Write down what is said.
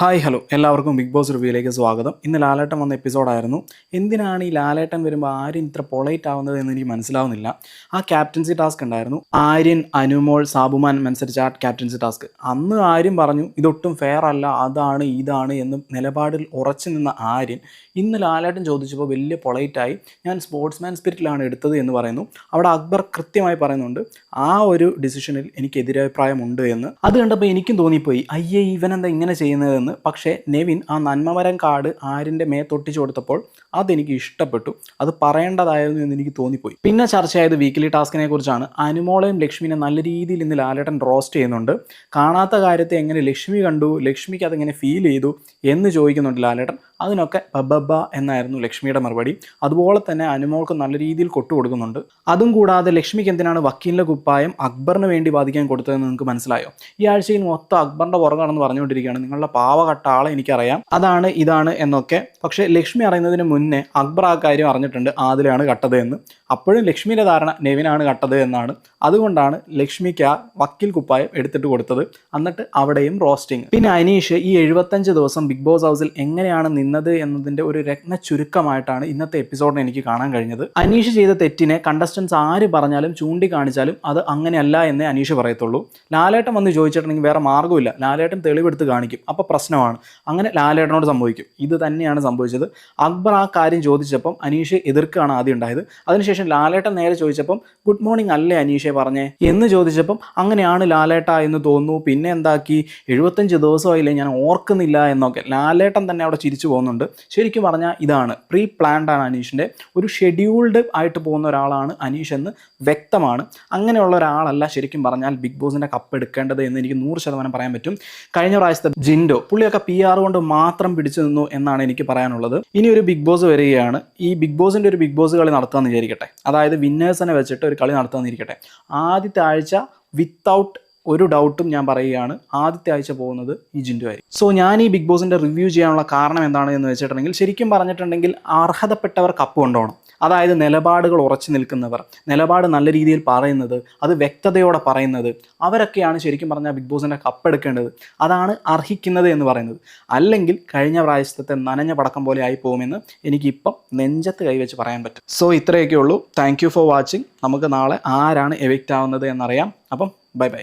Hi hello. എല്ലാവർക്കും big boss റിവ്യൂയിലേക്ക് സ്വാഗതം. ഇന്ന് ലാലേട്ടൻ വന്ന എപ്പിസോഡായിരുന്നു എന്തിനാണ് ഈ ലാലേട്ടൻ വരുമ്പോൾ ആര്യൻ ഇത്ര പൊളൈറ്റ് ആവുന്നത് എന്ന് എനിക്ക് മനസ്സിലാവുന്നില്ല. ആ ക്യാപ്റ്റൻസി ടാസ്ക് ഉണ്ടായിരുന്നു. ആര്യൻ അനുമോൾ സാബുമാൻ മത്സരിച്ച ആ ക്യാപ്റ്റൻസി ടാസ്ക് അന്ന് ആര്യൻ പറഞ്ഞു ഇതൊട്ടും ഫെയർ അല്ല. അതാണ് ഇതാണ് എന്ന് നിലപാടിൽ ഉറച്ചു നിന്ന ആര്യൻ ഇന്ന് ലാലേട്ടൻ ചോദിച്ചപ്പോൾ വലിയ പൊളൈറ്റായി ഞാൻ സ്പോർട്സ്മാൻ സ്പിരിറ്റിലാണ് എടുത്തത് എന്ന് പറയുന്നു. അവിടെ അക്ബർ കൃത്യമായി പറയുന്നുണ്ട് ആ ഒരു ഡിസിഷനിൽ എനിക്ക് എതിരഭിപ്രായമുണ്ട് എന്ന്. അത് കണ്ടപ്പോൾ എനിക്കും തോന്നിപ്പോയി അയ്യേ ഇവനെന്താ ഇങ്ങനെ ചെയ്യുന്നതെന്ന് പക്ഷേ നെവിൻ ആ നന്മമരം കാട് ആരിന്റെ മേ തൊട്ടിച്ചു കൊടുത്തപ്പോൾ അതെനിക്ക് ഇഷ്ടപ്പെട്ടു. അത് പറയേണ്ടതായിരുന്നു എന്ന് എനിക്ക് തോന്നിപ്പോയി. പിന്നെ ചർച്ചയായത് വീക്കിലി ടാസ്കിനെ കുറിച്ചാണ്. അനുമോളെയും ലക്ഷ്മിനെ നല്ല രീതിയിൽ ഇന്ന് ലാലേട്ടൻ റോസ്റ്റ് ചെയ്യുന്നുണ്ട്. കാണാത്ത കാര്യത്തെ എങ്ങനെ ലക്ഷ്മി കണ്ടു ലക്ഷ്മിക്ക് അതെങ്ങനെ ഫീൽ ചെയ്തു എന്ന് ചോദിക്കുന്നുണ്ട് ലാലേട്ടൻ. അതിനൊക്കെ ബബബ എന്നായിരുന്നു ലക്ഷ്മിയുടെ മറുപടി. അതുപോലെ തന്നെ അനുമോൾക്ക് നല്ല രീതിയിൽ കൊട്ടു കൊടുക്കുന്നുണ്ട്. അതും കൂടാതെ ലക്ഷ്മിക്ക് എന്തിനാണ് വക്കീലിന്റെ കുപ്പായം അക്ബറിന് വേണ്ടി ബാധിക്കാൻ കൊടുത്തതെന്ന് നിങ്ങൾക്ക് മനസ്സിലായോ? ഈ ആഴ്ചയിൽ മൊത്തം അക്ബറിന്റെ പുറകാണെന്ന് പറഞ്ഞുകൊണ്ടിരിക്കുകയാണ്. നിങ്ങളുടെ പാവകട്ട ആളെ എനിക്കറിയാം. അതാണ് ഇതാണ് എന്നൊക്കെ. പക്ഷേ ലക്ഷ്മി അറിയുന്നതിന് മുന്നേ അക്ബർ ആ കാര്യം അറിഞ്ഞിട്ടുണ്ട് ആദിലാണ് കട്ടത് എന്ന് അപ്പോഴും ലക്ഷ്മിയുടെ ധാരണ നെവിനാണ് കട്ടത് എന്നാണ്. അതുകൊണ്ടാണ് ലക്ഷ്മിക്ക് ആ വക്കീൽ കുപ്പായം എടുത്തിട്ട് കൊടുത്തത്. എന്നിട്ട് അവിടെയും റോസ്റ്റിംഗ് പിന്നെ അനീഷ് ഈ എഴുപത്തഞ്ച് ദിവസം ബിഗ് ബോസ് ഹൗസിൽ എങ്ങനെയാണ് നിന്നത് എന്നതിന്റെ ഒരു രത്ന ചുരുക്കമായിട്ടാണ് ഇന്നത്തെ എപ്പിസോഡിന് എനിക്ക് കാണാൻ കഴിഞ്ഞത്. അനീഷ് ചെയ്ത തെറ്റിനെ കണ്ടസ്റ്റൻസ് ആര് പറഞ്ഞാലും ചൂണ്ടിക്കാണിച്ചാലും അത് അങ്ങനെയല്ല എന്നേ അനീഷ് പറയത്തുള്ളൂ. ലാലേട്ടൻ വന്ന് ചോദിച്ചിട്ടുണ്ടെങ്കിൽ വേറെ മാർഗമില്ല. ലാലേട്ടൻ തെളിവെടുത്ത് കാണിക്കും. അപ്പോൾ പ്രശ്നമാണ്. അങ്ങനെ ലാലേട്ടനോട് സംഭവിക്കും. ഇത് തന്നെയാണ് സംഭവിച്ചത്. അക്ബർ ആ കാര്യം ചോദിച്ചപ്പം അനീഷ് എതിർക്കുകയാണ് ആദ്യം ഉണ്ടായത്. അതിനുശേഷം ലാലേട്ടൻ നേരെ ചോദിച്ചപ്പം ഗുഡ് മോർണിംഗ് അല്ലേ അനീഷെ പറഞ്ഞേ? എന്ന് ചോദിച്ചപ്പം അങ്ങനെയാണ് ലാലേട്ട എന്ന് തോന്നുന്നു. പിന്നെ എന്താക്കി? എഴുപത്തഞ്ച് ദിവസമായില്ലേ ഞാൻ ഓർക്കുന്നില്ല എന്നൊക്കെ. ലാലേട്ടൻ തന്നെ അവിടെ ചിരിച്ചു പോകുന്നുണ്ട്. ശരിക്കും പറഞ്ഞാൽ ഇതാണ്. പ്രീ പ്ലാൻഡ് ആണ് അനീഷിന്റെ. ഒരു ഷെഡ്യൂൾഡ് ആയിട്ട് പോകുന്ന ഒരാളാണ് അനീഷ് എന്ന് വ്യക്തമാണ്. അങ്ങനെയുള്ള ഒരാളല്ല ശരിക്കും പറഞ്ഞാൽ ബിഗ് ബോസിന്റെ കപ്പ് എടുക്കേണ്ടത് എന്ന് എനിക്ക് നൂറ് ശതമാനം പറയാൻ പറ്റും. കഴിഞ്ഞ പ്രാവശ്യത്തെ ജിൻഡോ പുള്ളിയൊക്കെ പി ആർ കൊണ്ട് മാത്രം പിടിച്ചു നിന്നു എന്നാണ് എനിക്ക് പറയാനുള്ളത്. ഇനി ഒരു ബിഗ് ബോസ് വരികയാണ്. ഈ ബിഗ് ബോസിന്റെ ഒരു ബിഗ് ബോസ് കളി നടത്താമെന്ന് വിചാരിക്കട്ടെ. അതായത് വിന്നേഴ്സിനെ വെച്ചിട്ട് ഒരു കളി നടത്തുന്നിരിക്കട്ടെ ആദ്യത്തെ ആഴ്ച വിത്തൗട്ട് ഒരു ഡൗട്ടും ഞാൻ പറയുകയാണ്. ആദ്യത്തെ ആഴ്ച പോകുന്നത് ജിൻഡു ആയിരിക്കും. സോ ഞാൻ ഈ ബിഗ് ബോസിന്റെ റിവ്യൂ ചെയ്യാനുള്ള കാരണം എന്താണ് എന്ന് വെച്ചിട്ടുണ്ടെങ്കിൽ ശരിക്കും പറഞ്ഞിട്ടുണ്ടെങ്കിൽ അർഹതപ്പെട്ടവർ കപ്പ് കൊണ്ടുപോകണം. അതായത് നിലപാടുകൾ ഉറച്ചു നിൽക്കുന്നവർ നിലപാട് നല്ല രീതിയിൽ പറയുന്നത് അത് വ്യക്തതയോടെ പറയുന്നത് അവരൊക്കെയാണ് ശരിക്കും പറഞ്ഞാൽ ബിഗ് ബോസിന്റെ കപ്പെടുക്കേണ്ടത് അതാണ് അർഹിക്കുന്നത് എന്ന് പറയുന്നത്. അല്ലെങ്കിൽ കഴിഞ്ഞ പ്രാവശ്യത്തെ നനഞ്ഞ പടക്കം പോലെ ആയി പോകുമെന്ന് എനിക്കിപ്പം നെഞ്ചത്ത് കൈവച്ച് പറയാൻ പറ്റും. സോ ഇത്രയൊക്കെ ഉള്ളൂ. താങ്ക് ഫോർ വാച്ചിങ് നമുക്ക് നാളെ ആരാണ് എവിക്റ്റ് ആവുന്നത് എന്നറിയാം. അപ്പം ബൈ ബൈ